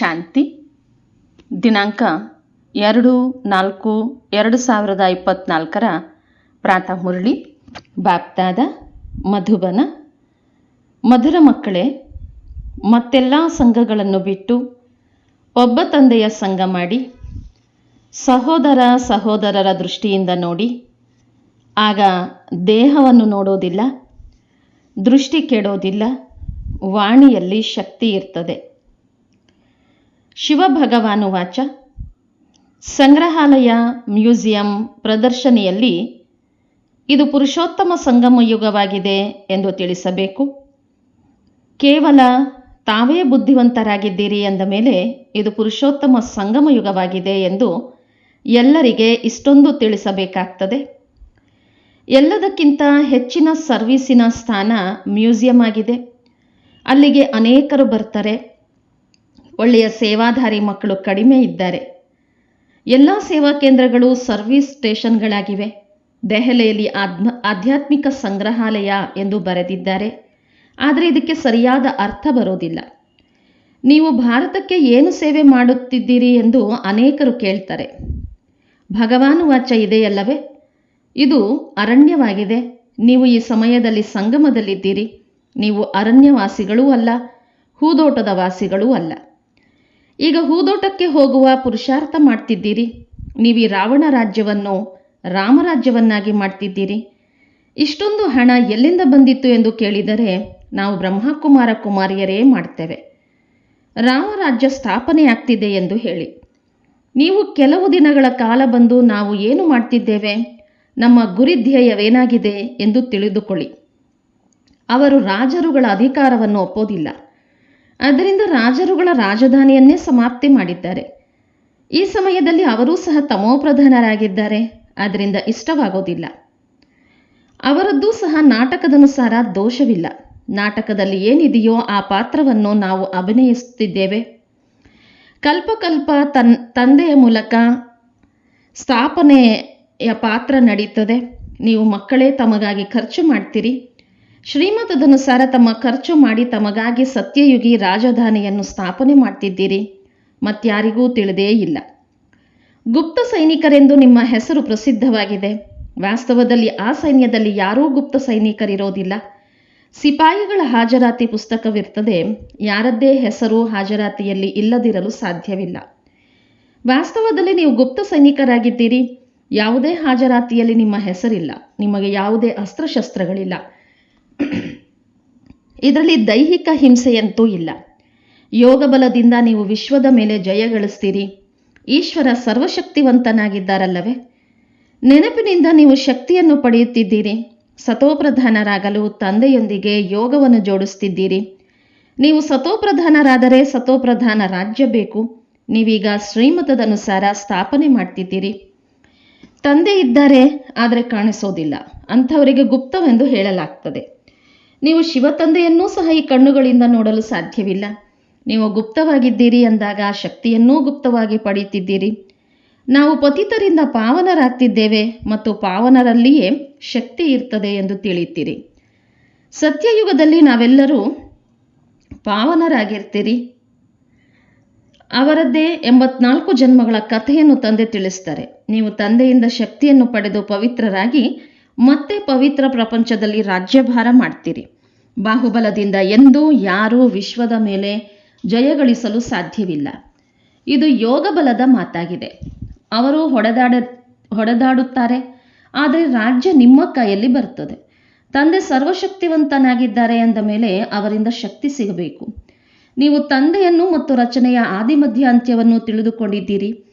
ಶಾಂತಿ. ದಿನಾಂಕ ಎರಡು ನಾಲ್ಕು ಎರಡು ಸಾವಿರದ ಇಪ್ಪತ್ತ್ನಾಲ್ಕರ ಪ್ರಾತಃ ಮುರಳಿ, ಬಾಪ್ತಾದ, ಮಧುಬನ. ಮಧುರ ಮಕ್ಕಳೇ, ಮತ್ತೆಲ್ಲ ಸಂಘಗಳನ್ನು ಬಿಟ್ಟು ಒಬ್ಬ ತಂದೆಯ ಸಂಘ ಮಾಡಿ, ಸಹೋದರ ಸಹೋದರರ ದೃಷ್ಟಿಯಿಂದ ನೋಡಿ, ಆಗ ದೇಹವನ್ನು ನೋಡೋದಿಲ್ಲ, ದೃಷ್ಟಿ ಕೆಡೋದಿಲ್ಲ, ವಾಣಿಯಲ್ಲಿ ಶಕ್ತಿ ಇರ್ತದೆ. ಶಿವಭಗವಾನು ವಾಚ. ಸಂಗ್ರಹಾಲಯ, ಮ್ಯೂಸಿಯಂ ಪ್ರದರ್ಶನಿಯಲ್ಲಿ ಇದು ಪುರುಷೋತ್ತಮ ಸಂಗಮ ಯುಗವಾಗಿದೆ ಎಂದು ತಿಳಿಸಬೇಕು. ಕೇವಲ ತಾವೇ ಬುದ್ಧಿವಂತರಾಗಿದ್ದೀರಿ ಎಂದ ಮೇಲೆ ಇದು ಪುರುಷೋತ್ತಮ ಸಂಗಮ ಯುಗವಾಗಿದೆ ಎಂದು ಎಲ್ಲರಿಗೆ ಇಷ್ಟೊಂದು ತಿಳಿಸಬೇಕಾಗ್ತದೆ. ಎಲ್ಲದಕ್ಕಿಂತ ಹೆಚ್ಚಿನ ಸರ್ವೀಸಿನ ಸ್ಥಾನ ಮ್ಯೂಸಿಯಂ ಆಗಿದೆ. ಅಲ್ಲಿಗೆ ಅನೇಕರು ಬರ್ತಾರೆ. ಒಳ್ಳೆಯ ಸೇವಾಧಾರಿ ಮಕ್ಕಳು ಕಡಿಮೆ ಇದ್ದಾರೆ. ಎಲ್ಲ ಸೇವಾ ಕೇಂದ್ರಗಳು ಸರ್ವಿಸ್ ಸ್ಟೇಷನ್ಗಳಾಗಿವೆ. ದೆಹಲಿಯಲ್ಲಿ ಆಧ್ಮ, ಆಧ್ಯಾತ್ಮಿಕ ಸಂಗ್ರಹಾಲಯ ಎಂದು ಬರೆದಿದ್ದಾರೆ. ಆದರೆ ಇದಕ್ಕೆ ಸರಿಯಾದ ಅರ್ಥ ಬರೋದಿಲ್ಲ. ನೀವು ಭಾರತಕ್ಕೆ ಏನು ಸೇವೆ ಮಾಡುತ್ತಿದ್ದೀರಿ ಎಂದು ಅನೇಕರು ಕೇಳ್ತಾರೆ. ಭಗವಾನ್ ವಾಚ ಇದೆಯಲ್ಲವೇ? ಇದು ಅರಣ್ಯವಾಗಿದೆ. ನೀವು ಈ ಸಮಯದಲ್ಲಿ ಸಂಗಮದಲ್ಲಿದ್ದೀರಿ. ನೀವು ಅರಣ್ಯವಾಸಿಗಳೂ ಅಲ್ಲ, ಹೂದೋಟದ ವಾಸಿಗಳೂ ಅಲ್ಲ. ಈಗ ಹೂದೋಟಕ್ಕೆ ಹೋಗುವ ಪುರುಷಾರ್ಥ ಮಾಡ್ತಿದ್ದೀರಿ. ನೀವು ರಾವಣ ರಾಜ್ಯವನ್ನು ರಾಮರಾಜ್ಯವನ್ನಾಗಿ ಮಾಡ್ತಿದ್ದೀರಿ. ಇಷ್ಟೊಂದು ಹಣ ಎಲ್ಲಿಂದ ಬಂದಿತ್ತು ಎಂದು ಕೇಳಿದರೆ ನಾವು ಬ್ರಹ್ಮಕುಮಾರ ಕುಮಾರಿಯರೇ ಮಾಡ್ತೇವೆ. ರಾಮರಾಜ್ಯ ಸ್ಥಾಪನೆ ಆಗ್ತಿದೆ ಎಂದು ಹೇಳಿ. ನೀವು ಕೆಲವು ದಿನಗಳ ಕಾಲ ಬಂದು ನಾವು ಏನು ಮಾಡ್ತಿದ್ದೇವೆ? ನಮ್ಮ ಗುರಿ ಧ್ಯೇಯವೇನಾಗಿದೆ ಎಂದು ತಿಳಿದುಕೊಳ್ಳಿ. ಅವರು ರಾಜರುಗಳ ಅಧಿಕಾರವನ್ನು ಒಪ್ಪೋದಿಲ್ಲ. ಅದರಿಂದ ರಾಜರುಗಳ ರಾಜಧಾನಿಯನ್ನೇ ಸಮಾಪ್ತಿ ಮಾಡಿದ್ದಾರೆ. ಈ ಸಮಯದಲ್ಲಿ ಅವರೂ ಸಹ ತಮೋಪ್ರಧಾನರಾಗಿದ್ದಾರೆ ಆದ್ದರಿಂದ ಇಷ್ಟವಾಗೋದಿಲ್ಲ. ಅವರದ್ದು ಸಹ ನಾಟಕದನುಸಾರ ದೋಷವಿಲ್ಲ. ನಾಟಕದಲ್ಲಿ ಏನಿದೆಯೋ ಆ ಪಾತ್ರವನ್ನು ನಾವು ಅಭಿನಯಿಸುತ್ತಿದ್ದೇವೆ. ಕಲ್ಪಕಲ್ಪ ತನ್, ತಂದೆಯ ಮೂಲಕ ಸ್ಥಾಪನೆಯ ಪಾತ್ರ ನಡೀತದೆ. ನೀವು ಮಕ್ಕಳೇ ತಮಗಾಗಿ ಖರ್ಚು ಮಾಡ್ತೀರಿ. ಶ್ರೀಮತದನುಸಾರ ತಮ್ಮ ಖರ್ಚು ಮಾಡಿ ತಮಗಾಗಿ ಸತ್ಯಯುಗಿ ರಾಜಧಾನಿಯನ್ನು ಸ್ಥಾಪನೆ ಮಾಡ್ತಿದ್ದೀರಿ? ಮತ್ಯಾರಿಗೂ ತಿಳಿದೇ ಇಲ್ಲ. ಗುಪ್ತ ಸೈನಿಕರೆಂದು ನಿಮ್ಮ ಹೆಸರು ಪ್ರಸಿದ್ಧವಾಗಿದೆ. ವಾಸ್ತವದಲ್ಲಿ ಆ ಸೈನ್ಯದಲ್ಲಿ ಯಾರೂ ಗುಪ್ತ ಸೈನಿಕರಿರೋದಿಲ್ಲ. ಸಿಪಾಯಿಗಳ ಹಾಜರಾತಿ ಪುಸ್ತಕವಿರ್ತದೆ. ಯಾರದ್ದೇ ಹೆಸರು ಹಾಜರಾತಿಯಲ್ಲಿ ಇಲ್ಲದಿರಲು ಸಾಧ್ಯವಿಲ್ಲ. ವಾಸ್ತವದಲ್ಲಿ ನೀವು ಗುಪ್ತ ಸೈನಿಕರಾಗಿದ್ದೀರಿ. ಯಾವುದೇ ಹಾಜರಾತಿಯಲ್ಲಿ ನಿಮ್ಮ ಹೆಸರಿಲ್ಲ. ನಿಮಗೆ ಯಾವುದೇ ಅಸ್ತ್ರಶಸ್ತ್ರಗಳಿಲ್ಲ. ಇದರಲ್ಲಿ ದೈಹಿಕ ಹಿಂಸೆಯಂತೂ ಇಲ್ಲ. ಯೋಗ ಬಲದಿಂದ ನೀವು ವಿಶ್ವದ ಮೇಲೆ ಜಯ ಗಳಿಸ್ತೀರಿ. ಈಶ್ವರ ಸರ್ವಶಕ್ತಿವಂತನಾಗಿದ್ದಾರಲ್ಲವೇ? ನೆನಪಿನಿಂದ ನೀವು ಶಕ್ತಿಯನ್ನು ಪಡೆಯುತ್ತಿದ್ದೀರಿ. ಸತೋಪ್ರಧಾನರಾಗಲು ತಂದೆಯೊಂದಿಗೆ ಯೋಗವನ್ನು ಜೋಡಿಸ್ತಿದ್ದೀರಿ. ನೀವು ಸತೋಪ್ರಧಾನರಾದರೆ ಸತೋಪ್ರಧಾನ ರಾಜ್ಯ ಬೇಕು. ನೀವೀಗ ಶ್ರೀಮತದನುಸಾರ ಸ್ಥಾಪನೆ ಮಾಡ್ತಿದ್ದೀರಿ. ತಂದೆ ಇದ್ದಾರೆ, ಆದರೆ ಕಾಣಿಸೋದಿಲ್ಲ. ಅಂಥವರಿಗೆ ಗುಪ್ತವೆಂದು ಹೇಳಲಾಗ್ತದೆ. ನೀವು ಶಿವತಂದೆಯನ್ನೂ ಸಹ ಈ ಕಣ್ಣುಗಳಿಂದ ನೋಡಲು ಸಾಧ್ಯವಿಲ್ಲ. ನೀವು ಗುಪ್ತವಾಗಿದ್ದೀರಿ ಅಂದಾಗ ಶಕ್ತಿಯನ್ನೂ ಗುಪ್ತವಾಗಿ ಪಡೆಯುತ್ತಿದ್ದೀರಿ. ನಾವು ಪತಿತರಿಂದ ಪಾವನರಾಗ್ತಿದ್ದೇವೆ ಮತ್ತು ಪಾವನರಲ್ಲಿಯೇ ಶಕ್ತಿ ಇರ್ತದೆ ಎಂದು ತಿಳಿಯುತ್ತೀರಿ. ಸತ್ಯಯುಗದಲ್ಲಿ ನಾವೆಲ್ಲರೂ ಪಾವನರಾಗಿರ್ತೀರಿ. ಅವರದ್ದೇ ಎಂಬತ್ನಾಲ್ಕು ಜನ್ಮಗಳ ಕಥೆಯನ್ನು ತಂದೆ ತಿಳಿಸ್ತಾರೆ. ನೀವು ತಂದೆಯಿಂದ ಶಕ್ತಿಯನ್ನು ಪಡೆದು ಪವಿತ್ರರಾಗಿ ಮತ್ತೆ ಪವಿತ್ರ ಪ್ರಪಂಚದಲ್ಲಿ ರಾಜ್ಯಭಾರ ಮಾಡ್ತೀರಿ. ಬಾಹುಬಲದಿಂದ ಎಂದೂ ಯಾರೂ ವಿಶ್ವದ ಮೇಲೆ ಜಯಗಳಿಸಲು ಸಾಧ್ಯವಿಲ್ಲ. ಇದು ಯೋಗ ಬಲದ ಮಾತಾಗಿದೆ. ಅವರು ಹೊಡೆದಾಡ, ಹೊಡೆದಾಡುತ್ತಾರೆ. ಆದರೆ ರಾಜ್ಯ ನಿಮ್ಮ ಕೈಯಲ್ಲಿ ಬರ್ತದೆ. ತಂದೆ ಸರ್ವಶಕ್ತಿವಂತನಾಗಿದ್ದಾರೆ ಎಂದ ಮೇಲೆ ಅವರಿಂದ ಶಕ್ತಿ ಸಿಗಬೇಕು. ನೀವು ತಂದೆಯನ್ನು ಮತ್ತು ರಚನೆಯ ಆದಿಮಧ್ಯ ಅಂತ್ಯವನ್ನು ತಿಳಿದುಕೊಂಡಿದ್ದೀರಿ.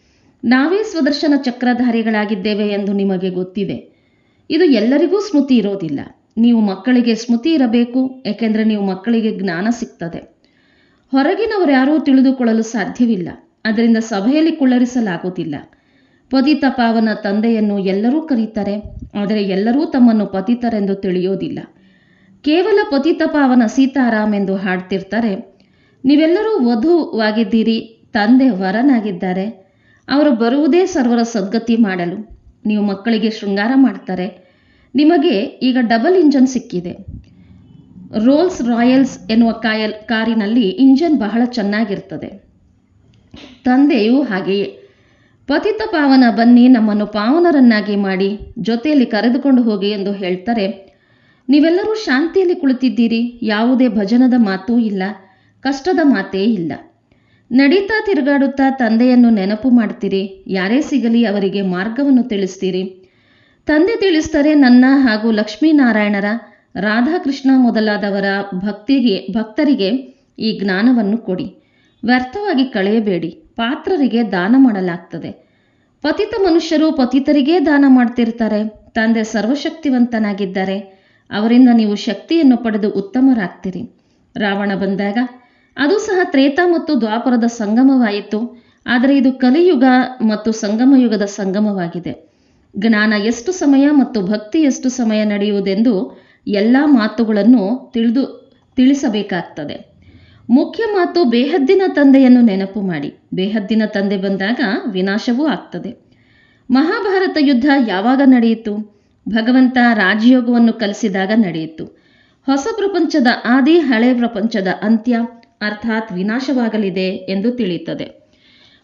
ನಾವೇ ಸ್ವದರ್ಶನ ಚಕ್ರಧಾರಿಗಳಾಗಿದ್ದೇವೆ ಎಂದು ನಿಮಗೆ ಗೊತ್ತಿದೆ. ಇದು ಎಲ್ಲರಿಗೂ ಸ್ಮೃತಿ ಇರೋದಿಲ್ಲ. ನೀವು ಮಕ್ಕಳಿಗೆ ಸ್ಮೃತಿ ಇರಬೇಕು, ಏಕೆಂದರೆ ನೀವು ಮಕ್ಕಳಿಗೆ ಜ್ಞಾನ ಸಿಗ್ತದೆ. ಹೊರಗಿನವರು ಯಾರೂ ತಿಳಿದುಕೊಳ್ಳಲು ಸಾಧ್ಯವಿಲ್ಲ. ಅದರಿಂದ ಸಭೆಯಲ್ಲಿ ಕುಳ್ಳರಿಸಲಾಗುವುದಿಲ್ಲ. ಪತಿತ ಪಾವನ ತಂದೆಯನ್ನು ಎಲ್ಲರೂ ಕರೀತಾರೆ, ಆದರೆ ಎಲ್ಲರೂ ತಮ್ಮನ್ನು ಪತಿತರೆಂದು ತಿಳಿಯೋದಿಲ್ಲ. ಕೇವಲ ಪತಿತ ಪಾವನ ಸೀತಾರಾಮ್ ಎಂದು ಹಾಡ್ತಿರ್ತಾರೆ, ನೀವೆಲ್ಲರೂ ವಧುವಾಗಿದ್ದೀರಿ, ತಂದೆ ವರನಾಗಿದ್ದಾರೆ. ಅವರು ಬರುವುದೇ ಸರ್ವರ ಸದ್ಗತಿ ಮಾಡಲು. ನೀವು ಮಕ್ಕಳಿಗೆ ಶೃಂಗಾರ ಮಾಡ್ತಾರೆ. ನಿಮಗೆ ಈಗ ಡಬಲ್ ಇಂಜನ್ ಸಿಕ್ಕಿದೆ. ರೋಲ್ಸ್ ರಾಯಲ್ಸ್ ಎನ್ನುವ ಕಾಯಲ್, ಕಾರಿನಲ್ಲಿ ಇಂಜನ್ ಬಹಳ ಚೆನ್ನಾಗಿರ್ತದೆ. ತಂದೆಯು ಹಾಗೆಯೇ. ಪತಿತ ಪಾವನ ಬನ್ನಿ ನಮ್ಮನ್ನು ಪಾವನರನ್ನಾಗಿ ಮಾಡಿ, ಜೊತೆಯಲ್ಲಿ ಕರೆದುಕೊಂಡು ಹೋಗಿ ಎಂದು ಹೇಳ್ತಾರೆ. ನೀವೆಲ್ಲರೂ ಶಾಂತಿಯಲ್ಲಿ ಕುಳಿತಿದ್ದೀರಿ, ಯಾವುದೇ ಭಜನದ ಮಾತೂ ಇಲ್ಲ, ಕಷ್ಟದ ಮಾತೇ ಇಲ್ಲ. ನಡೀತಾ ತಿರುಗಾಡುತ್ತಾ ತಂದೆಯನ್ನು ನೆನಪು ಮಾಡ್ತೀರಿ ಯಾರೇ ಸಿಗಲಿ ಅವರಿಗೆ ಮಾರ್ಗವನ್ನು ತಿಳಿಸ್ತೀರಿ. ತಂದೆ ತಿಳಿಸ್ತಾರೆ ನನ್ನ ಹಾಗೂ ಲಕ್ಷ್ಮೀನಾರಾಯಣರ, ರಾಧಾಕೃಷ್ಣ ಮೊದಲಾದವರ ಭಕ್ತಿಗೆ, ಭಕ್ತರಿಗೆ ಈ ಜ್ಞಾನವನ್ನು ಕೊಡಿ. ವ್ಯರ್ಥವಾಗಿ ಕಳೆಯಬೇಡಿ. ಪಾತ್ರರಿಗೆ ದಾನ ಮಾಡಲಾಗ್ತದೆ. ಪತಿತ ಮನುಷ್ಯರು ಪತಿತರಿಗೇ ದಾನ ಮಾಡ್ತಿರ್ತಾರೆ. ತಂದೆ ಸರ್ವಶಕ್ತಿವಂತನಾಗಿದ್ದಾರೆ ಅವರಿಂದ ನೀವು ಶಕ್ತಿಯನ್ನು ಪಡೆದು ಉತ್ತಮರಾಗ್ತೀರಿ. ರಾವಣ ಬಂದಾಗ ಅದು ಸಹ ತ್ರೇತ ಮತ್ತು ದ್ವಾಪರದ ಸಂಗಮವಾಯಿತು. ಆದರೆ ಇದು ಕಲಿಯುಗ ಮತ್ತು ಸಂಗಮಯುಗದ ಸಂಗಮವಾಗಿದೆ. ಜ್ಞಾನ ಎಷ್ಟು ಸಮಯ ಮತ್ತು ಭಕ್ತಿ ಎಷ್ಟು ಸಮಯ ನಡೆಯುವುದೆಂದು ಎಲ್ಲ ಮಾತುಗಳನ್ನು ತಿಳಿದು ತಿಳಿಸಬೇಕಾಗ್ತದೆ. ಮುಖ್ಯ ಮಾತು ಬೇಹದ್ದಿನ ತಂದೆಯನ್ನು ನೆನಪು ಮಾಡಿ. ಬೇಹದ್ದಿನ ತಂದೆ ಬಂದಾಗ ವಿನಾಶವೂ ಆಗ್ತದೆ. ಮಹಾಭಾರತ ಯುದ್ಧ ಯಾವಾಗ ನಡೆಯಿತು? ಭಗವಂತ ರಾಜಯೋಗವನ್ನು ಕಲಿಸಿದಾಗ ನಡೆಯಿತು. ಹೊಸ ಪ್ರಪಂಚದ ಆದಿ ಹಳೆ ಪ್ರಪಂಚದ ಅಂತ್ಯ. ಅರ್ಥಾತ್ ವಿನಾಶವಾಗಲಿದೆ ಎಂದು ತಿಳಿಯುತ್ತದೆ.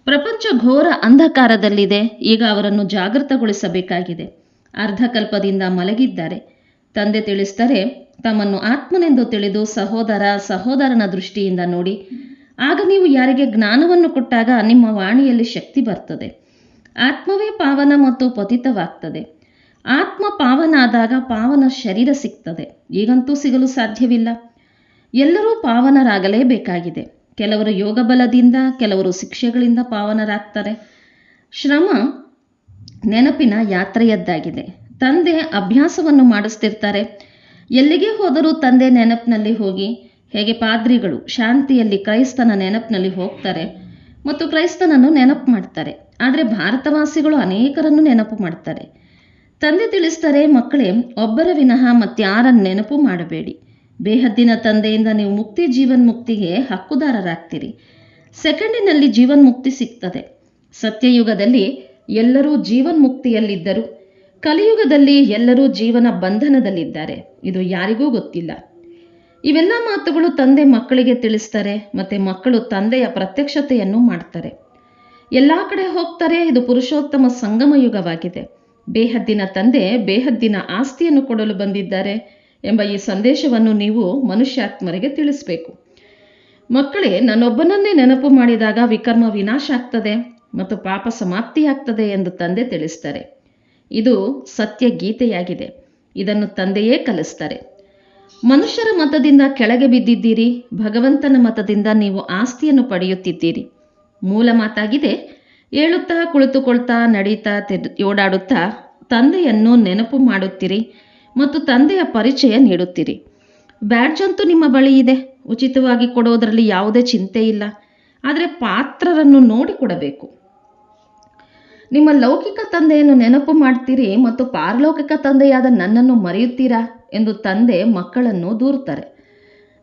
ಪ್ರಪಂಚ ಘೋರ ಅಂಧಕಾರದಲ್ಲಿದೆ, ಈಗ ಅವರನ್ನು ಜಾಗೃತಗೊಳಿಸಬೇಕಾಗಿದೆ. ಅರ್ಧಕಲ್ಪದಿಂದ ಮಲಗಿದ್ದಾರೆ. ತಂದೆ ತಿಳಿಸ್ತಾರೆ ತಮ್ಮನ್ನು ಆತ್ಮನೆಂದು ತಿಳಿದು ಸಹೋದರ ಸಹೋದರನ ದೃಷ್ಟಿಯಿಂದ ನೋಡಿ, ಆಗ ನೀವು ಯಾರಿಗೆ ಜ್ಞಾನವನ್ನು ಕೊಟ್ಟಾಗ ನಿಮ್ಮ ವಾಣಿಯಲ್ಲಿ ಶಕ್ತಿ ಬರ್ತದೆ. ಆತ್ಮವೇ ಪಾವನ ಮತ್ತು ಪತಿತವಾಗ್ತದೆ. ಆತ್ಮ ಪಾವನಾದಾಗ ಪಾವನ ಶರೀರ ಸಿಗ್ತದೆ. ಈಗಂತೂ ಸಿಗಲು ಸಾಧ್ಯವಿಲ್ಲ. ಎಲ್ಲರೂ ಪಾವನರಾಗಲೇಬೇಕಾಗಿದೆ. ಕೆಲವರು ಯೋಗ ಬಲದಿಂದ ಕೆಲವರು ಶಿಕ್ಷೆಗಳಿಂದ ಪಾವನರಾಗ್ತಾರೆ. ಶ್ರಮ ನೆನಪಿನ ಯಾತ್ರೆಯದ್ದಾಗಿದೆ. ತಂದೆ ಅಭ್ಯಾಸವನ್ನು ಮಾಡಿಸ್ತಿರ್ತಾರೆ. ಎಲ್ಲಿಗೆ ಹೋದರೂ ತಂದೆ ನೆನಪಿನಲ್ಲಿ ಹೋಗಿ, ಹೇಗೆ ಪಾದ್ರಿಗಳು ಶಾಂತಿಯಲ್ಲಿ ಕ್ರೈಸ್ತನ ನೆನಪಿನಲ್ಲಿ ಹೋಗ್ತಾರೆ ಮತ್ತು ಕ್ರೈಸ್ತನನ್ನು ನೆನಪು ಮಾಡ್ತಾರೆ. ಆದರೆ ಭಾರತವಾಸಿಗಳು ಅನೇಕರನ್ನು ನೆನಪು ಮಾಡ್ತಾರೆ. ತಂದೆ ತಿಳಿಸ್ತಾರೆ, ಮಕ್ಕಳೇ, ಒಬ್ಬರ ವಿನಃ ಮತ್ತಾರನ್ನು ನೆನಪು ಮಾಡಬೇಡಿ. ಬೇಹದ್ದಿನ ತಂದೆಯಿಂದ ನೀವು ಮುಕ್ತಿ ಜೀವನ್ ಮುಕ್ತಿಗೆ ಹಕ್ಕುದಾರರಾಗ್ತೀರಿ. ಸೆಕೆಂಡಿನಲ್ಲಿ ಜೀವನ್ ಮುಕ್ತಿ ಸಿಗ್ತದೆ. ಸತ್ಯಯುಗದಲ್ಲಿ ಎಲ್ಲರೂ ಜೀವನ್ ಮುಕ್ತಿಯಲ್ಲಿದ್ದರು ಕಲಿಯುಗದಲ್ಲಿ ಎಲ್ಲರೂ ಜೀವನ ಬಂಧನದಲ್ಲಿದ್ದಾರೆ. ಇದು ಯಾರಿಗೂ ಗೊತ್ತಿಲ್ಲ. ಇವೆಲ್ಲ ಮಾತುಗಳು ತಂದೆ ಮಕ್ಕಳಿಗೆ ತಿಳಿಸ್ತಾರೆ, ಮತ್ತೆ ಮಕ್ಕಳು ತಂದೆಯ ಪ್ರತ್ಯಕ್ಷತೆಯನ್ನು ಮಾಡ್ತಾರೆ. ಎಲ್ಲ ಕಡೆ ಹೋಗ್ತಾರೆ, ಇದು ಪುರುಷೋತ್ತಮ ಸಂಗಮ ಯುಗವಾಗಿದೆ ಬೇಹದ್ದಿನ ತಂದೆ ಬೇಹದ್ದಿನ ಆಸ್ತಿಯನ್ನು ಕೊಡಲು ಬಂದಿದ್ದಾರೆ. ಎಂಬ ಈ ಸಂದೇಶವನ್ನು ನೀವು ಮನುಷ್ಯಾತ್ಮರಿಗೆ ತಿಳಿಸಬೇಕು. ಮಕ್ಕಳೇ, ನನ್ನೊಬ್ಬನನ್ನೇ ನೆನಪು ಮಾಡಿದಾಗ ವಿಕರ್ಮ ವಿನಾಶ ಆಗ್ತದೆ ಮತ್ತು ಪಾಪ ಸಮಾಪ್ತಿಯಾಗ್ತದೆ ಎಂದು ತಂದೆ ತಿಳಿಸ್ತಾರೆ. ಇದು ಸತ್ಯ ಗೀತೆಯಾಗಿದೆ. ಇದನ್ನು ತಂದೆಯೇ ಕಲಿಸ್ತಾರೆ. ಮನುಷ್ಯರ ಮತದಿಂದ ಕೆಳಗೆ ಬಿದ್ದಿದ್ದೀರಿ, ಭಗವಂತನ ಮತದಿಂದ ನೀವು ಆಸ್ತಿಯನ್ನು ಪಡೆಯುತ್ತಿದ್ದೀರಿ. ಮೂಲ ಮಾತಾಗಿದೆ, ಏಳುತ್ತಾ ಕುಳಿತುಕೊಳ್ತಾ, ನಡೀತಾ ಓಡಾಡುತ್ತಾ ತಂದೆಯನ್ನು ನೆನಪು ಮಾಡುತ್ತೀರಿ. ಮತ್ತು ತಂದೆಯ ಪರಿಚಯ ನೀಡುತ್ತೀರಿ. ಬ್ಯಾಡ್ಜ್ ಅಂತೂ ನಿಮ್ಮ ಬಳಿ ಇದೆ. ಉಚಿತವಾಗಿ ಕೊಡೋದರಲ್ಲಿ ಯಾವುದೇ ಚಿಂತೆ ಇಲ್ಲ. ಆದರೆ ಪಾತ್ರರನ್ನು ನೋಡಿ ಕೊಡಬೇಕು. ನಿಮ್ಮ ಲೌಕಿಕ ತಂದೆಯನ್ನು ನೆನಪು ಮಾಡ್ತೀರಿ ಮತ್ತು ಪಾರಲೌಕಿಕ ತಂದೆಯಾದ ನನ್ನನ್ನು ಮರೆಯುತ್ತೀರಾ ಎಂದು ತಂದೆ ಮಕ್ಕಳನ್ನು ದೂರುತ್ತಾರೆ.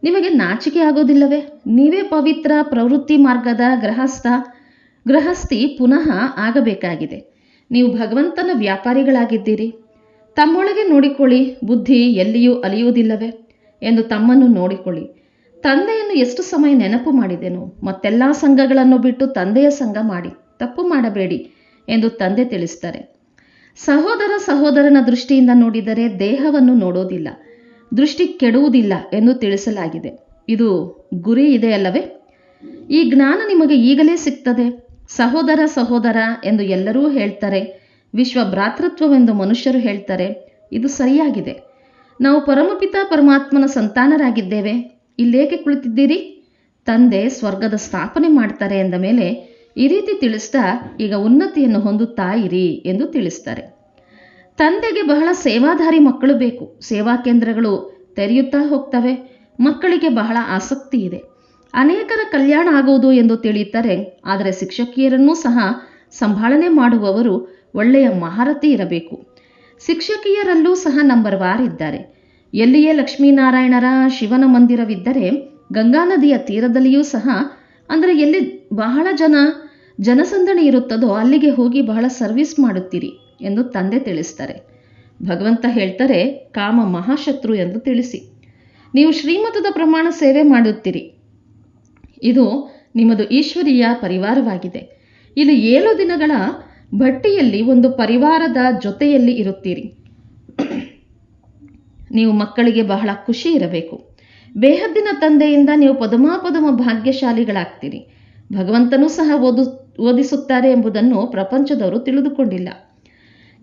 ನಿಮಗೆ ನಾಚಿಕೆ ಆಗೋದಿಲ್ಲವೇ? ನೀವೇ ಪವಿತ್ರ ಪ್ರವೃತ್ತಿ ಮಾರ್ಗದ ಗೃಹಸ್ಥ, ಗೃಹಸ್ಥಿ ಪುನಃ ಆಗಬೇಕಾಗಿದೆ. ನೀವು ಭಗವಂತನ ವ್ಯಾಪಾರಿಗಳಾಗಿದ್ದೀರಿ. ತಮ್ಮೊಳಗೆ ನೋಡಿಕೊಳ್ಳಿ, ಬುದ್ಧಿ ಎಲ್ಲಿಯೂ ಅಲಿಯುವುದಿಲ್ಲವೇ? ಎಂದು ತಮ್ಮನ್ನು ನೋಡಿಕೊಳ್ಳಿ. ತಂದೆಯನ್ನು ಎಷ್ಟು ಸಮಯ ನೆನಪು ಮಾಡಿದೆನು, ಮತ್ತೆಲ್ಲ ಸಂಘಗಳನ್ನು ಬಿಟ್ಟು ತಂದೆಯ ಸಂಘ ಮಾಡಿ, ತಪ್ಪು ಮಾಡಬೇಡಿ ಎಂದು ತಂದೆ ತಿಳಿಸ್ತಾರೆ. ಸಹೋದರ ಸಹೋದರನ ದೃಷ್ಟಿಯಿಂದ ನೋಡಿದರೆ ದೇಹವನ್ನು ನೋಡೋದಿಲ್ಲ, ದೃಷ್ಟಿ ಕೆಡುವುದಿಲ್ಲ ಎಂದು ತಿಳಿಸಲಾಗಿದೆ. ಇದು ಗುರಿ ಇದೆ ಅಲ್ಲವೇ? ಈ ಜ್ಞಾನ ನಿಮಗೆ ಈಗಲೇ ಸಿಗ್ತದೆ? ಸಹೋದರ ಸಹೋದರ ಎಂದು ಎಲ್ಲರೂ ಹೇಳ್ತಾರೆ ವಿಶ್ವ ಭ್ರಾತೃತ್ವವೆಂದು ಮನುಷ್ಯರು ಹೇಳ್ತಾರೆ, ಇದು ಸರಿಯಾಗಿದೆ. ನಾವು ಪರಮಪಿತ ಪರಮಾತ್ಮನ ಸಂತಾನರಾಗಿದ್ದೇವೆ. ಇಲ್ಲೇಕೆ ಕುಳಿತಿದ್ದೀರಿ? ತಂದೆ ಸ್ವರ್ಗದ ಸ್ಥಾಪನೆ ಮಾಡ್ತಾರೆ ಎಂದ ಮೇಲೆ, ಈ ರೀತಿ ತಿಳಿಸ್ತಾ ಈಗ ಉನ್ನತಿಯನ್ನು ಹೊಂದುತ್ತಾ ಇರಿ ಎಂದು ತಿಳಿಸ್ತಾರೆ. ತಂದೆಗೆ ಬಹಳ ಸೇವಾಧಾರಿ ಮಕ್ಕಳು ಬೇಕು. ಸೇವಾ ಕೇಂದ್ರಗಳು ತೆರೆಯುತ್ತಾ ಹೋಗ್ತವೆ. ಮಕ್ಕಳಿಗೆ ಬಹಳ ಆಸಕ್ತಿ ಇದೆ. ಅನೇಕರ ಕಲ್ಯಾಣ ಆಗುವುದು ಎಂದು ತಿಳಿಯುತ್ತಾರೆ, ಆದರೆ ಶಿಕ್ಷಕಿಯರನ್ನೂ ಸಹ ಸಂಭಾಳನೆ ಮಾಡುವವರು ಒಳ್ಳೆಯ ಮಹಾರತಿ ಇರಬೇಕು. ಶಿಕ್ಷಕಿಯರಲ್ಲೂ ಸಹ ನಂಬರ್ ವಾರ್ ಇದ್ದಾರೆ. ಎಲ್ಲಿಯೇ ಲಕ್ಷ್ಮೀನಾರಾಯಣರ ಶಿವನ ಮಂದಿರವಿದ್ದರೆ ಗಂಗಾ ನದಿಯ ತೀರದಲ್ಲಿಯೂ ಸಹ, ಅಂದರೆ ಎಲ್ಲಿ ಬಹಳ ಜನ ಜನಸಂದಣಿ ಇರುತ್ತದೋ ಅಲ್ಲಿಗೆ ಹೋಗಿ ಬಹಳ ಸರ್ವಿಸ್ ಮಾಡುತ್ತೀರಿ ಎಂದು ತಂದೆ ತಿಳಿಸ್ತಾರೆ. ಭಗವಂತ ಹೇಳ್ತಾರೆ, ಕಾಮ ಮಹಾಶತ್ರು ಎಂದು ತಿಳಿಸಿ. ನೀವು ಶ್ರೀಮತದ ಪ್ರಮಾಣ ಸೇವೆ ಮಾಡುತ್ತೀರಿ. ಇದು ನಿಮ್ಮದು ಈಶ್ವರೀಯ ಪರಿವಾರವಾಗಿದೆ. ಇಲ್ಲಿ ಏಳು ದಿನಗಳ ಭಟ್ಟಿಯಲ್ಲಿ ಒಂದು ಪರಿವಾರದ ಜೊತೆಯಲ್ಲಿ ಇರುತ್ತೀರಿ. ನೀವು ಮಕ್ಕಳಿಗೆ ಬಹಳ ಖುಷಿ ಇರಬೇಕು. ಬೇಹದ್ದಿನ ತಂದೆಯಿಂದ ನೀವು ಪದಮಾಪದಮ ಭಾಗ್ಯಶಾಲಿಗಳಾಗ್ತೀರಿ. ಭಗವಂತನೂ ಸಹ ಓದು, ಓದಿಸುತ್ತಾರೆ ಎಂಬುದನ್ನು ಪ್ರಪಂಚದವರು ತಿಳಿದುಕೊಂಡಿಲ್ಲ.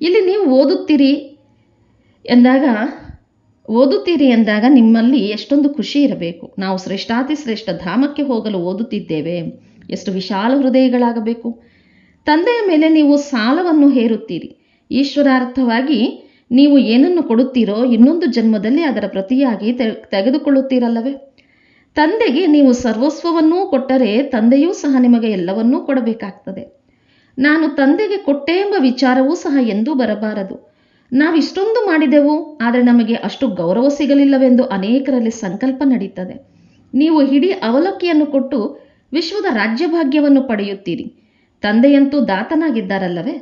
ಇಲ್ಲಿ ನೀವು ಓದುತ್ತೀರಿ ಎಂದಾಗ ಓದುತ್ತೀರಿ ಎಂದಾಗ ನಿಮ್ಮಲ್ಲಿ ಎಷ್ಟೊಂದು ಖುಷಿ ಇರಬೇಕು. ನಾವು ಶ್ರೇಷ್ಠಾತಿ ಶ್ರೇಷ್ಠ ಧಾಮಕ್ಕೆ ಹೋಗಲು ಓದುತ್ತಿದ್ದೇವೆ. ಎಷ್ಟು ವಿಶಾಲ ಹೃದಯಗಳಾಗಬೇಕು. ತಂದೆಯ ಮೇಲೆ ನೀವು ಸಾಲವನ್ನು ಹೇರುತ್ತೀರಿ. ಈಶ್ವರಾರ್ಥವಾಗಿ ನೀವು ಏನನ್ನು ಕೊಡುತ್ತೀರೋ ಇನ್ನೊಂದು ಜನ್ಮದಲ್ಲಿ ಅದರ ಪ್ರತಿಯಾಗಿ ತೆಗೆದುಕೊಳ್ಳುತ್ತೀರಲ್ಲವೇ? ತಂದೆಗೆ ನೀವು ಸರ್ವಸ್ವವನ್ನೂ ಕೊಟ್ಟರೆ ತಂದೆಯೂ ಸಹ ನಿಮಗೆ ಎಲ್ಲವನ್ನೂ ಕೊಡಬೇಕಾಗ್ತದೆ. ನಾನು ತಂದೆಗೆ ಕೊಟ್ಟೆ ಎಂಬ ವಿಚಾರವೂ ಸಹ ಎಂದೂ ಬರಬಾರದು. ನಾವಿಷ್ಟೊಂದು ಮಾಡಿದೆವು, ಆದರೆ ನಮಗೆ ಅಷ್ಟು ಗೌರವ ಸಿಗಲಿಲ್ಲವೆಂದು ಅನೇಕರಲ್ಲಿ ಸಂಕಲ್ಪ ನಡೀತದೆ. ನೀವು ಇಡೀ ಅವಲಕ್ಕಿಯನ್ನು ಕೊಟ್ಟು ವಿಶ್ವದ ರಾಜ್ಯಭಾಗ್ಯವನ್ನು ಪಡೆಯುತ್ತೀರಿ. ತಂದೆಯಂತೂ ದಾತನಾಗಿದ್ದಾರಲ್ಲವೇ?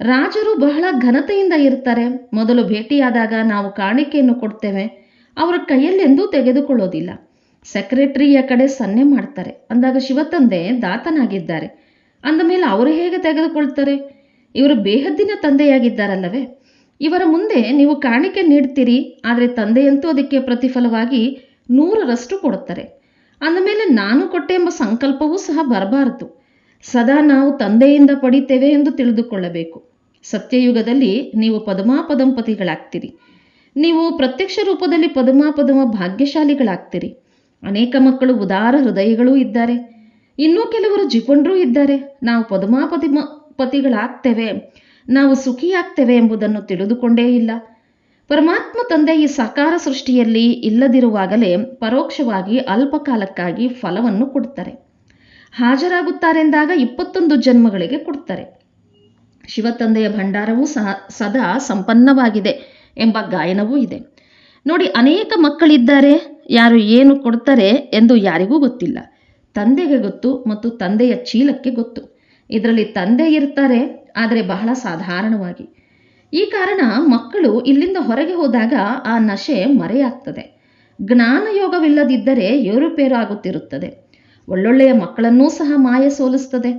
ರಾಜರು ಬಹಳ ಘನತೆಯಿಂದ ಇರ್ತಾರೆ ಮೊದಲು ಭೇಟಿಯಾದಾಗ ನಾವು ಕಾಣಿಕೆಯನ್ನು ಕೊಡ್ತೇವೆ. ಅವರ ಕೈಯಲ್ಲೆಂದೂ ತೆಗೆದುಕೊಳ್ಳೋದಿಲ್ಲ. ಸೆಕ್ರೆಟರಿಯ ಕಡೆ ಸನ್ನೆ ಮಾಡ್ತಾರೆ. ಅಂದಾಗ ಶಿವತಂದೆ ದಾತನಾಗಿದ್ದಾರೆ. ಅಂದ ಮೇಲೆ ಅವರು ಹೇಗೆ ತೆಗೆದುಕೊಳ್ತಾರೆ? ಇವರು ಬೇಹದ್ದಿನ ತಂದೆಯಾಗಿದ್ದಾರಲ್ಲವೇ? ಇವರ ಮುಂದೆ ನೀವು ಕಾಣಿಕೆ ನೀಡ್ತೀರಿ, ಆದರೆ ತಂದೆಯಂತೂ ಅದಕ್ಕೆ ಪ್ರತಿಫಲವಾಗಿ ನೂರರಷ್ಟು ಕೊಡುತ್ತಾರೆ. ಅಂದಮೇಲೆ ನಾನು ಕೊಟ್ಟೆ ಎಂಬ ಸಂಕಲ್ಪವೂ ಸಹ ಬರಬಾರದು. ಸದಾ ನಾವು ತಂದೆಯಿಂದ ಪಡಿತೇವೆ ಎಂದು ತಿಳಿದುಕೊಳ್ಳಬೇಕು. ಸತ್ಯಯುಗದಲ್ಲಿ ನೀವು ಪದಮಾಪದಂಪತಿಗಳಾಗ್ತೀರಿ. ನೀವು ಪ್ರತ್ಯಕ್ಷ ರೂಪದಲ್ಲಿ ಪದಮಾಪದಮ ಭಾಗ್ಯಶಾಲಿಗಳಾಗ್ತೀರಿ. ಅನೇಕ ಮಕ್ಕಳು ಉದಾರ ಹೃದಯಗಳೂ ಇದ್ದಾರೆ. ಇನ್ನೂ ಕೆಲವರು ಜಿಪುಣರೂ ಇದ್ದಾರೆ. ನಾವು ಪದಮಾಪದಿಮ ಪತಿಗಳಾಗ್ತೇವೆ. ನಾವು ಸುಖಿಯಾಗ್ತೇವೆ ಎಂಬುದನ್ನು ತಿಳಿದುಕೊಂಡೇ ಇಲ್ಲ. ಪರಮಾತ್ಮ ತಂದೆ ಈ ಸಾಕಾರ ಸೃಷ್ಟಿಯಲ್ಲಿ ಇಲ್ಲದಿರುವಾಗಲೇ ಪರೋಕ್ಷವಾಗಿ ಅಲ್ಪಕಾಲಕ್ಕಾಗಿ ಫಲವನ್ನು ಕೊಡ್ತಾರೆ ಹಾಜರಾಗುತ್ತಾರೆಂದಾಗ ಇಪ್ಪತ್ತೊಂದು ಜನ್ಮಗಳಿಗೆ ಕೊಡ್ತಾರೆ. ಶಿವತಂದೆಯ ಭಂಡಾರವೂ ಸಹ ಸದಾ ಸಂಪನ್ನವಾಗಿದೆ ಎಂಬ ಗಾಯನವೂ ಇದೆ. ನೋಡಿ, ಅನೇಕ ಮಕ್ಕಳಿದ್ದಾರೆ. ಯಾರು ಏನು ಕೊಡ್ತಾರೆ ಎಂದು ಯಾರಿಗೂ ಗೊತ್ತಿಲ್ಲ. ತಂದೆಗೆ ಗೊತ್ತು ಮತ್ತು ತಂದೆಯ ಚೀಲಕ್ಕೆ ಗೊತ್ತು. ಇದರಲ್ಲಿ ತಂದೆ ಇರ್ತಾರೆ, ಆದರೆ ಬಹಳ ಸಾಧಾರಣವಾಗಿ. ಈ ಕಾರಣ ಮಕ್ಕಳು ಇಲ್ಲಿಂದ ಹೊರಗೆ ಹೋದಾಗ ಆ ನಶೆ ಮರೆಯಾಗ್ತದೆ. ಜ್ಞಾನಯೋಗವಿಲ್ಲದಿದ್ದರೆ ಏರುಪೇರು ಆಗುತ್ತಿರುತ್ತದೆ. ಒಳ್ಳೊಳ್ಳೆಯ ಮಕ್ಕಳನ್ನೂ ಸಹ ಮಾಯ ಸೋಲಿಸ್ತದೆ,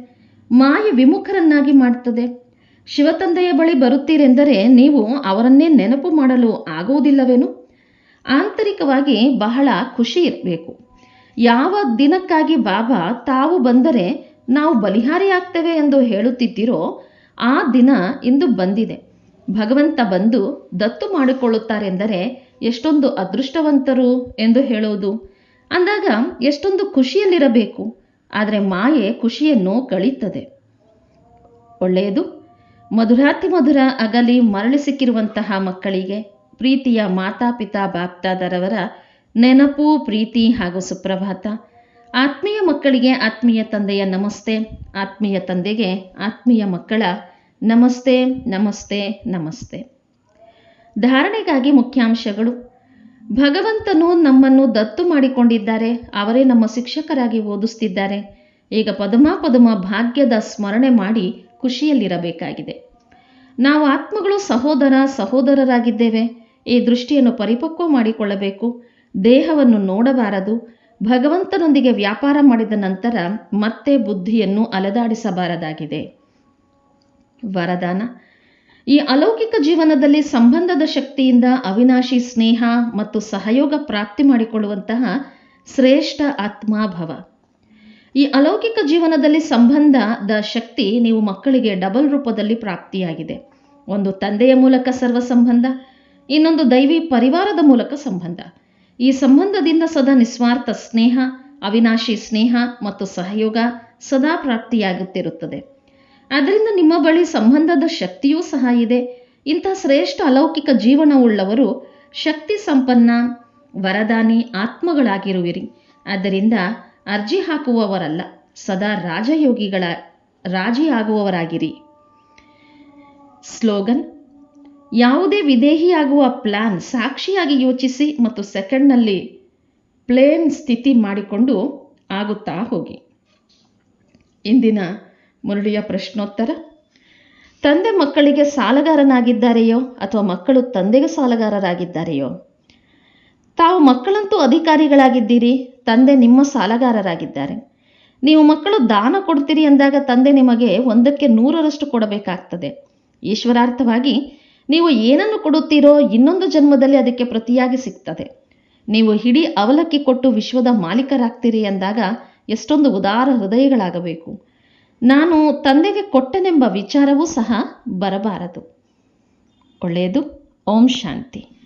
ಮಾಯ ವಿಮುಖರನ್ನಾಗಿ ಮಾಡ್ತದೆ. ಶಿವತಂದೆಯ ಬಳಿ ಬರುತ್ತೀರೆಂದರೆ ನೀವು ಅವರನ್ನೇ ನೆನಪು ಮಾಡಲು ಆಗುವುದಿಲ್ಲವೇನು? ಆಂತರಿಕವಾಗಿ ಬಹಳ ಖುಷಿ ಇರಬೇಕು. ಯಾವ ದಿನಕ್ಕಾಗಿ ಬಾಬಾ ತಾವು ಬಂದರೆ ನಾವು ಬಲಿಹಾರಿ ಆಗ್ತೇವೆ ಎಂದು ಹೇಳುತ್ತಿದ್ದೀರೋ ಆ ದಿನ ಇಂದು ಬಂದಿದೆ. ಭಗವಂತ ಬಂದು ದತ್ತು ಮಾಡಿಕೊಳ್ಳುತ್ತಾರೆಂದರೆ ಎಷ್ಟೊಂದು ಅದೃಷ್ಟವಂತರು ಎಂದು ಹೇಳುವುದು ಅಂದಾಗ ಎಷ್ಟೊಂದು ಖುಷಿಯಲ್ಲಿರಬೇಕು, ಆದರೆ ಮಾಯೆ ಖುಷಿಯನ್ನು ಕಳೀತದೆ. ಒಳ್ಳೆಯದು, ಮಧುರಾತಿ ಮಧುರ ಅಗಲಿ ಮರಳಿ ಸಿಕ್ಕಿರುವಂತಹ ಮಕ್ಕಳಿಗೆ ಪ್ರೀತಿಯ ಮಾತಾಪಿತಾ ಬಾಪ್ತಾದರವರ ನೆನಪು, ಪ್ರೀತಿ ಹಾಗೂ ಸುಪ್ರಭಾತ. ಆತ್ಮೀಯ ಮಕ್ಕಳಿಗೆ ಆತ್ಮೀಯ ತಂದೆಯ ನಮಸ್ತೆ, ಆತ್ಮೀಯ ತಂದೆಗೆ ಆತ್ಮೀಯ ಮಕ್ಕಳ ನಮಸ್ತೆ ನಮಸ್ತೆ ನಮಸ್ತೆ. ಧಾರಣೆಗಾಗಿ ಮುಖ್ಯಾಂಶಗಳು. ಭಗವಂತನು ನಮ್ಮನ್ನು ದತ್ತು ಮಾಡಿಕೊಂಡಿದ್ದಾರೆ. ಅವರೇ ನಮ್ಮ ಶಿಕ್ಷಕರಾಗಿ ಓದಿಸ್ತಿದ್ದಾರೆ. ಈಗ ಪದಮ ಪದಮ ಭಾಗ್ಯದ ಸ್ಮರಣೆ ಮಾಡಿ ಖುಷಿಯಲ್ಲಿರಬೇಕಾಗಿದೆ. ನಾವು ಆತ್ಮಗಳು ಸಹೋದರ ಸಹೋದರರಾಗಿದ್ದೇವೆ. ಈ ದೃಷ್ಟಿಯನ್ನು ಪರಿಪಕ್ವ ಮಾಡಿಕೊಳ್ಳಬೇಕು. ದೇಹವನ್ನು ನೋಡಬಾರದು. ಭಗವಂತನೊಂದಿಗೆ ವ್ಯಾಪಾರ ಮಾಡಿದ ನಂತರ ಮತ್ತೆ ಬುದ್ಧಿಯನ್ನು ಅಲೆದಾಡಿಸಬಾರದಾಗಿದೆ. ವರದಾನ. ಈ ಅಲೌಕಿಕ ಜೀವನದಲ್ಲಿ ಸಂಬಂಧದ ಶಕ್ತಿಯಿಂದ ಅವಿನಾಶಿ ಸ್ನೇಹ ಮತ್ತು ಸಹಯೋಗ ಪ್ರಾಪ್ತಿ ಮಾಡಿಕೊಳ್ಳುವಂತಹ ಶ್ರೇಷ್ಠ ಆತ್ಮಾಭವ. ಈ ಅಲೌಕಿಕ ಜೀವನದಲ್ಲಿ ಸಂಬಂಧದ ಶಕ್ತಿ ನೀವು ಮಕ್ಕಳಿಗೆ ಡಬಲ್ ರೂಪದಲ್ಲಿ ಪ್ರಾಪ್ತಿಯಾಗಿದೆ. ಒಂದು ತಂದೆಯ ಮೂಲಕ ಸರ್ವ ಸಂಬಂಧ, ಇನ್ನೊಂದು ದೈವಿ ಪರಿವಾರದ ಮೂಲಕ ಸಂಬಂಧ. ಈ ಸಂಬಂಧದಿಂದ ಸದಾ ನಿಸ್ವಾರ್ಥ ಸ್ನೇಹ, ಅವಿನಾಶಿ ಸ್ನೇಹ ಮತ್ತು ಸಹಯೋಗ ಸದಾ ಪ್ರಾಪ್ತಿಯಾಗುತ್ತಿರುತ್ತದೆ. ಆದ್ದರಿಂದ ನಿಮ್ಮ ಬಳಿ ಸಂಬಂಧದ ಶಕ್ತಿಯೂ ಸಹ ಇದೆ. ಇಂಥ ಶ್ರೇಷ್ಠ ಅಲೌಕಿಕ ಜೀವನವುಳ್ಳವರು ಶಕ್ತಿ ಸಂಪನ್ನ, ವರದಾನಿ, ಆತ್ಮಗಳಾಗಿರುವಿರಿ. ಆದ್ದರಿಂದ ಅರ್ಜಿ ಹಾಕುವವರಲ್ಲ, ಸದಾ ರಾಜಯೋಗಿಗಳ ರಾಜಿಯಾಗುವವರಾಗಿರಿ. ಸ್ಲೋಗನ್, ಯಾವುದೇ ವಿದೇಹಿಯಾಗುವ ಪ್ಲಾನ್ ಸಾಕ್ಷಿಯಾಗಿ ಯೋಚಿಸಿ ಮತ್ತು ಸೆಕೆಂಡ್ನಲ್ಲಿ ಪ್ಲೇನ್ ಸ್ಥಿತಿ ಮಾಡಿಕೊಂಡು ಆಗುತ್ತಾ ಹೋಗಿ. ಇಂದಿನ ಮುರಳಿಯ ಪ್ರಶ್ನೋತ್ತರ. ತಂದೆ ಮಕ್ಕಳಿಗೆ ಸಾಲಗಾರನಾಗಿದ್ದಾರೆಯೋ ಅಥವಾ ಮಕ್ಕಳು ತಂದೆಗೆ ಸಾಲಗಾರರಾಗಿದ್ದಾರೆಯೋ? ತಾವು ಮಕ್ಕಳಂತೂ ಅಧಿಕಾರಿಗಳಾಗಿದ್ದೀರಿ, ತಂದೆ ನಿಮ್ಮ ಸಾಲಗಾರರಾಗಿದ್ದಾರೆ. ನೀವು ಮಕ್ಕಳು ದಾನ ಕೊಡ್ತೀರಿ ಅಂದಾಗ ತಂದೆ ನಿಮಗೆ ಒಂದಕ್ಕೆ ನೂರರಷ್ಟು ಕೊಡಬೇಕಾಗ್ತದೆ. ಈಶ್ವರಾರ್ಥವಾಗಿ, ನೀವು ಏನನ್ನು ಕೊಡುತ್ತೀರೋ ಇನ್ನೊಂದು ಜನ್ಮದಲ್ಲಿ ಅದಕ್ಕೆ ಪ್ರತಿಯಾಗಿ ಸಿಗ್ತದೆ. ನೀವು ಹಿಡಿ ಅವಲಕ್ಕಿ ಕೊಟ್ಟು ವಿಶ್ವದ ಮಾಲೀಕರಾಗ್ತೀರಿ ಎಂದಾಗ ಎಷ್ಟೊಂದು ಉದಾರ ಹೃದಯಗಳಾಗಬೇಕು. ನಾನು ತಂದೆಗೆ ಕೊಟ್ಟನೆಂಬ ವಿಚಾರವೂ ಸಹ ಬರಬಾರದು. ಒಳ್ಳೆಯದು. ಓಂ ಶಾಂತಿ.